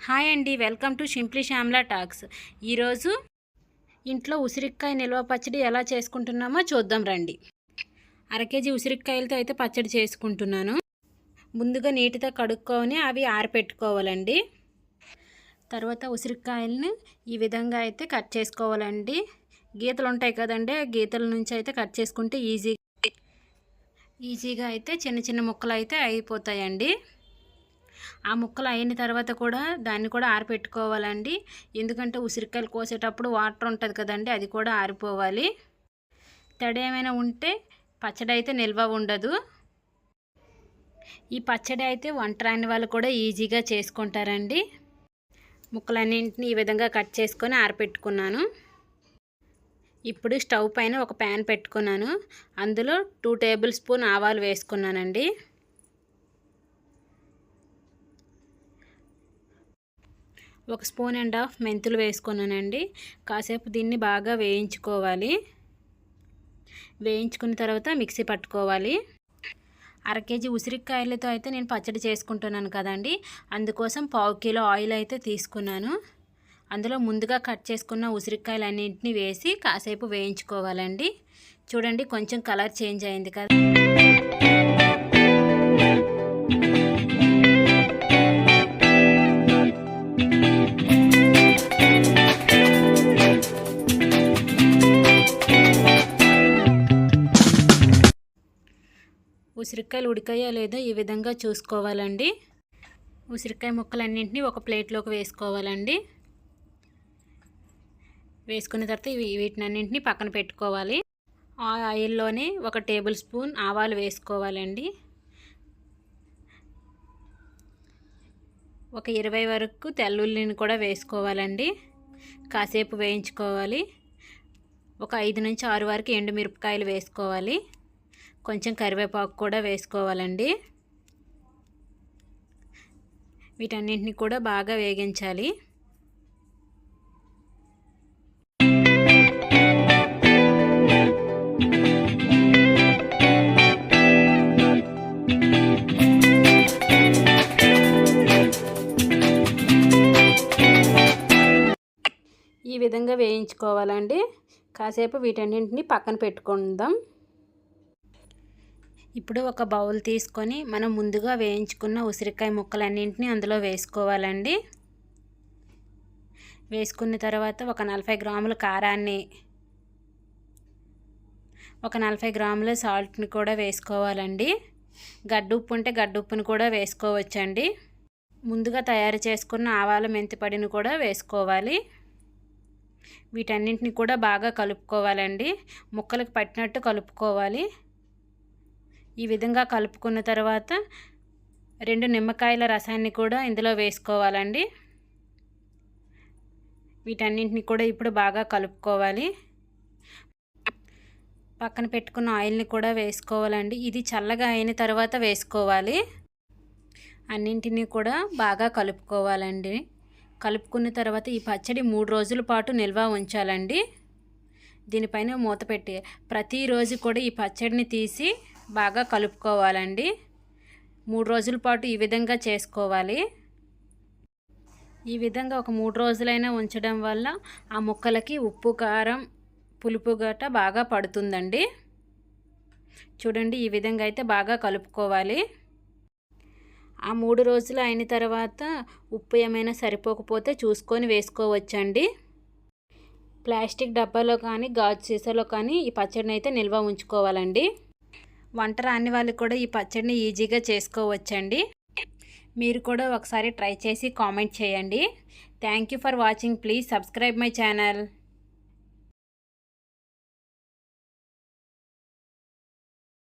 Hi అండి welcome to simply Shyamala talks. ఈరోజు ఇంట్లో ఉసిరికాయ నిల్వ పచ్చడి ఎలా చేసుకుంటున్నామో చూద్దాం రండి. అర కేజీ ఉసిరికాయలతో అయితే పచ్చడి చేసుకుంటున్నాను. ముందుగా నీటితో కడుక్కొని అవి ఆరపెట్టుకోవాలండి. తర్వాత ఉసిరికాయలని ఈ విధంగా అయితే కట్ చేసుకోవాలండి. గీతలు ఉంటాయి కదండి గీతల నుంచి అయితే కట్ చేసుకుంటే ఈజీ ఈజీగా అయితే చిన్న చిన్న ముక్కలు అయితే అయిపోతాయండి. ఆ ముక్కలు అయిన తర్వాత కూడా దాన్ని కూడా ఆరిపెట్టుకోవాలండి. ఎందుకంటే ఉసిరికాయలు కోసేటప్పుడు వాటర్ ఉంటుంది కదండి అది కూడా ఆరిపోవాలి. తడి ఏమైనా ఉంటే పచ్చడి అయితే నిల్వ ఉండదు. ఈ పచ్చడి అయితే వంట రాని వాళ్ళు కూడా ఈజీగా చేసుకుంటారండి. ముక్కలన్నింటినీ ఈ విధంగా కట్ చేసుకొని ఆరపెట్టుకున్నాను. ఇప్పుడు స్టవ్ పైన ఒక ప్యాన్ పెట్టుకున్నాను. అందులో టూ టేబుల్ స్పూన్ ఆవాలు వేసుకున్నానండి. ఒక స్పూన్ అండ్ హాఫ్ మెంతులు వేసుకున్నానండి. కాసేపు దీన్ని బాగా వేయించుకోవాలి. వేయించుకున్న తర్వాత మిక్సీ పట్టుకోవాలి. అర కేజీ ఉసిరికాయలతో అయితే నేను పచ్చడి చేసుకుంటున్నాను కదండి. అందుకోసం పావు కిలో ఆయిల్ అయితే తీసుకున్నాను. అందులో ముందుగా కట్ చేసుకున్న ఉసిరికాయలు అన్నింటినీ వేసి కాసేపు వేయించుకోవాలండి. చూడండి కొంచెం కలర్ చేంజ్ అయింది కదా. ఉసిరికాయలు ఉడికాయా లేదో ఈ విధంగా చూసుకోవాలండి. ఉసిరికాయ ముక్కలన్నింటినీ ఒక ప్లేట్లోకి వేసుకోవాలండి. వేసుకున్న తర్వాత వీటిని అన్నింటినీ పక్కన పెట్టుకోవాలి. ఆ ఆయిల్లోనే ఒక టేబుల్ స్పూన్ ఆవాలు వేసుకోవాలండి. ఒక ఇరవై వరకు తెల్లుల్లిని కూడా వేసుకోవాలండి. కాసేపు వేయించుకోవాలి. ఒక ఐదు నుంచి ఆరు వరకు ఎండుమిరపకాయలు వేసుకోవాలి. కొంచెం కరివేపాకు కూడా వేసుకోవాలండి. వీటన్నింటిని కూడా బాగా వేగించాలి. ఈ విధంగా వేయించుకోవాలండి. కాసేపు వీటన్నింటిని పక్కన పెట్టుకుందాం. ఇప్పుడు ఒక బౌల్ తీసుకొని మనం ముందుగా వేయించుకున్న ఉసిరికాయ ముక్కలన్నింటినీ అందులో వేసుకోవాలండి. వేసుకున్న తర్వాత ఒక నలభై గ్రాముల కారాన్ని ఒక నలభై గ్రాముల సాల్ట్ని కూడా వేసుకోవాలండి. గడ్డు ఉప్పు ఉంటే గడ్డు ఉప్పుని కూడా వేసుకోవచ్చండి. ముందుగా తయారు చేసుకున్న ఆవాల మెంతిపడిని కూడా వేసుకోవాలి. వీటన్నింటిని కూడా బాగా కలుపుకోవాలండి. ముక్కలకు పట్టినట్టు కలుపుకోవాలి. ఈ విధంగా కలుపుకున్న తర్వాత రెండు నిమ్మకాయల రసాన్ని కూడా ఇందులో వేసుకోవాలండి. వీటన్నింటిని కూడా ఇప్పుడు బాగా కలుపుకోవాలి. పక్కన పెట్టుకున్న ఆయిల్ని కూడా వేసుకోవాలండి. ఇది చల్లగా అయిన తర్వాత వేసుకోవాలి. అన్నింటినీ కూడా బాగా కలుపుకోవాలండి. కలుపుకున్న తర్వాత ఈ పచ్చడి మూడు రోజుల పాటు నిల్వ ఉంచాలండి. దీనిపైన మూత పెట్టి ప్రతిరోజు కూడా ఈ పచ్చడిని తీసి బాగా కలుపుకోవాలండి. మూడు రోజుల పాటు ఈ విధంగా చేసుకోవాలి. ఈ విధంగా ఒక మూడు రోజులైనా ఉంచడం వల్ల ఆ ముక్కలకి ఉప్పు కారం పులుపు గట బాగా పడుతుందండి. చూడండి ఈ విధంగా అయితే బాగా కలుపుకోవాలి. ఆ మూడు రోజులు అయిన తర్వాత ఉప్పు ఏమైనా సరిపోకపోతే చూసుకొని వేసుకోవచ్చండి. ప్లాస్టిక్ డబ్బాలో కానీ గాజు సీసాలో కానీ ఈ పచ్చడిని అయితే నిల్వ ఉంచుకోవాలండి. వంట రాని వాళ్ళు కూడా ఈ పచ్చడిని ఈజీగా చేసుకోవచ్చండి. మీరు కూడా ఒకసారి ట్రై చేసి కామెంట్ చేయండి. Thank you for watching please subscribe my channel